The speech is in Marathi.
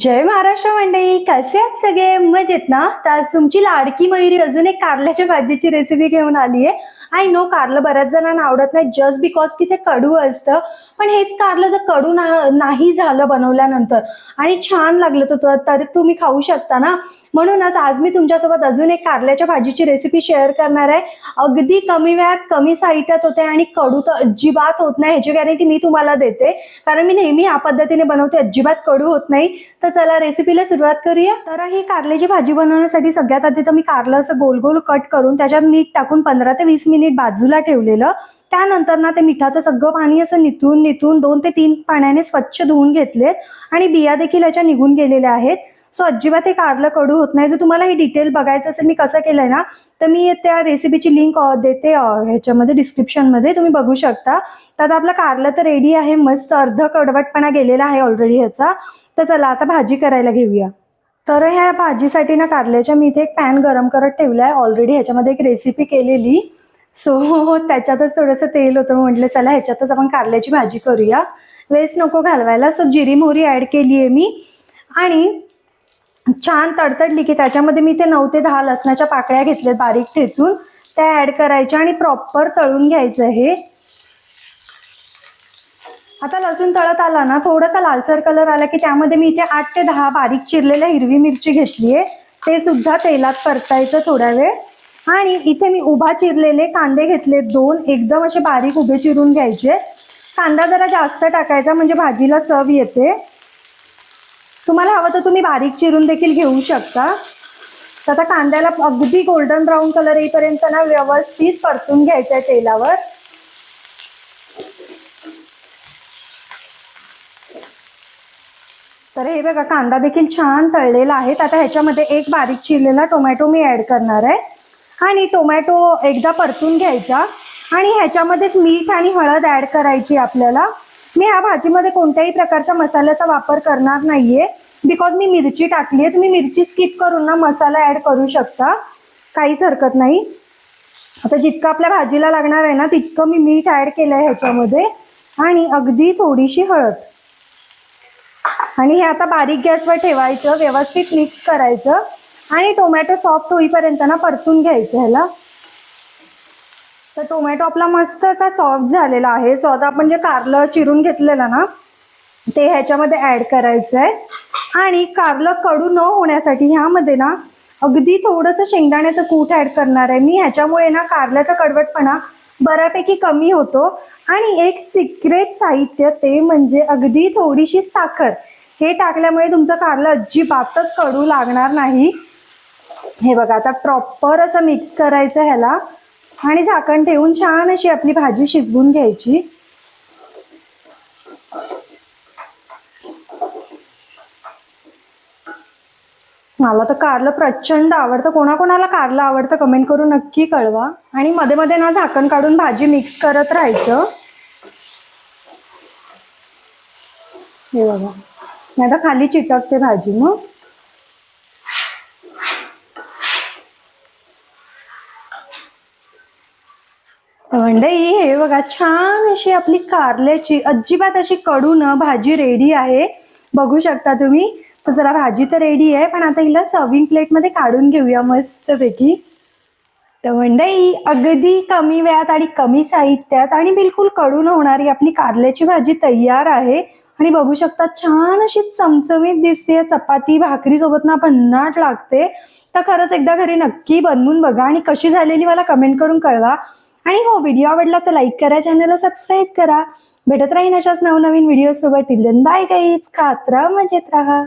जय महाराष्ट्र मंडळी कसे आहेत सगळे? मजेत ना? तर तुमची लाडकी मयुरी अजून एक कारल्याच्या भाजीची रेसिपी घेऊन आली आहे आय नो कारलं बऱ्याच जणांना आवडत नाही जस्ट बिकॉज की ते कडू असतं. पण हेच कारलं जर कडू नाही झालं बनवल्यानंतर आणि छान लागलं तर तरी तुम्ही खाऊ शकता ना? म्हणूनच आज मी तुमच्यासोबत अजून एक कारल्याच्या भाजीची रेसिपी शेअर करणार आहे. अगदी कमी वेळात कमी साहित्यात होते आणि कडू तर अजिबात होत नाही ह्याची गॅरंटी मी तुम्हाला देते. कारण मी नेहमी या पद्धतीने बनवते अजिबात कडू होत नाही. तर चला रेसिपीला सुरुवात करूया. तर ही कारल्याची भाजी बनवण्यासाठी सगळ्यात आधी तर मी कारलं असं गोल गोल कट करून त्याच्यात मीठ टाकून पंधरा ते वीस मिनिट बाजूला ठेवलेलं. त्यानंतर ना ते मिठाचं सगळं पाणी असं निथून निथून दोन ते तीन पाण्याने स्वच्छ धुवून घेतलेत. आणि बिया देखील याच्या निघून गेलेल्या आहेत. सो अजिबात हे कारलं कडू होत नाही. जर तुम्हाला हे डिटेल बघायचं असेल मी कसं केलंय ना तर मी त्या रेसिपीची लिंक देते ह्याच्यामध्ये डिस्क्रिप्शनमध्ये तुम्ही बघू शकता. तर आता आपलं कारलं तर रेडी आहे मस्त अर्ध कडवटपणा गेलेला आहे ऑलरेडी ह्याचा. तर चला आता भाजी करायला घेऊया. तर ह्या भाजीसाठी ना कारल्याच्या मी इथे एक पॅन गरम करत ठेवला आहे ऑलरेडी ह्याच्यामध्ये एक रेसिपी केलेली. सो त्याच्यातच थोडंसं तेल होतं. म्हटलं चला ह्याच्यातच आपण कारल्याची भाजी करूया. वेस्ट नको घालवायला. सो जिरी मोहरी ॲड केली आहे मी. आणि छान तडतडली की त्याच्यामध्ये मी ते नऊ ते दहा लसणाच्या पाकळ्या घेतल्यात बारीक ठेचून. त्या ॲड करायच्या आणि प्रॉपर तळून घ्यायचं हे. आता लसूण तळत आला ना थोडासा लालसर कलर आला की त्यामध्ये मी इथे आठ ते दहा बारीक चिरलेल्या हिरवी मिरची घेतली आहे ते सुद्धा तेलात परतायचं थोडा वेळ. आणि इथे मी उभा चिरलेले कांदे घेतले दोन एकदम असे बारीक उभे चिरून घ्यायचे. कांदा जरा जास्त टाकायचा म्हणजे भाजीला चव येते. तुम्हाला हवं तर तुम्ही बारीक चिरून देखील घेऊ शकता. तर आता कांद्याला अगदी गोल्डन ब्राऊन कलर येईपर्यंत ना व्यवस्थित परतून घ्यायचं आहे तेलावर. तर हे बघा कांदा देखील छान तळलेला आहे. आता ह्याच्यामध्ये एक बारीक चिरलेला टोमॅटो मी ऍड करणार आहे. आणि टोमॅटो एकदा परतून घ्यायचा. आणि ह्याच्यामध्येच मीठ आणि हळद ऍड करायची आपल्याला. मी ह्या भाजीमध्ये कोणत्याही प्रकारच्या मसाल्याचा वापर करणार नाहीये. बिकॉज मी मिरची टाकली आहे तुम्ही मिरची स्किप करून ना मसाला ऍड करू शकता. काहीच हरकत नाही. आता जितकं आपल्या भाजीला लागणार आहे ना तितकं मी मीठ ऍड केलं आहे ह्याच्यामध्ये. आणि अगदी थोडीशी हळद. आणि हे आता बारीक गॅसवर ठेवायचं व्यवस्थित मिक्स करायचं. आणि टोमॅटो सॉफ्ट होईपर्यंत ना परतून घ्यायचं ह्याला. तर टोमॅटो आपला मस्त असा सॉफ्ट झालेला आहे. सो आता आपण जे कारलं चिरून घेतलेलं ना ते ह्याच्यामध्ये ऍड करायचं आहे आणि कारलं कडू न होण्यासाठी ह्यामध्ये ना अगदी थोडंसं शेंगदाण्याचं कूट ऍड करणार आहे. मी ह्याच्यामुळे ना कारल्याचा कडवटपणा बऱ्यापैकी कमी होतो. आणि एक सिक्रेट साहित्य ते म्हणजे अगदी थोडीशी साखर. हे टाकल्यामुळे तुमचं कारलं अजिबातच कडू लागणार नाही. हे बघा आता प्रॉपर असं मिक्स करायचं ह्याला. आणि झाकण ठेवून छान अशी आपली भाजी शिजवून घ्यायची. मला तर कारलं प्रचंड आवडतं. कोणाकोणाला कारलं आवडतं कमेंट करून नक्की कळवा. आणि मध्ये मध्ये ना झाकण काढून भाजी मिक्स करत राहायचं. हे बघा. नाही तर खाली चिटकते भाजी मग मंडई हे बघा छान अशी आपली कारल्याची अजिबात अशी कडू न भाजी रेडी आहे. बघू शकता तुम्ही. तर जरा भाजी तर रेडी आहे पण आता हिला सर्विंग प्लेटमध्ये काढून घेऊया मस्तपैकी. तर मंडई अगदी कमी वेळात आणि कमी साहित्यात आणि बिलकुलकडून होणारी आपली कारल्याची भाजी तयार आहे. आणि बघू शकता छान अशी चमचमीत दिसते. चपाती भाकरी सोबत ना भन्नाट लागते. तर खरंच एकदा घरी नक्की बनवून बघा आणि कशी झालेली मला कमेंट करून कळवा. आणि हो व्हिडिओ आवडला तर लाईक करा चॅनलला सबस्क्राईब करा. भेटत राहीन अशाच नवनवीन व्हिडिओ सोबत. बाय गाईच खात राहा मजेत राहा.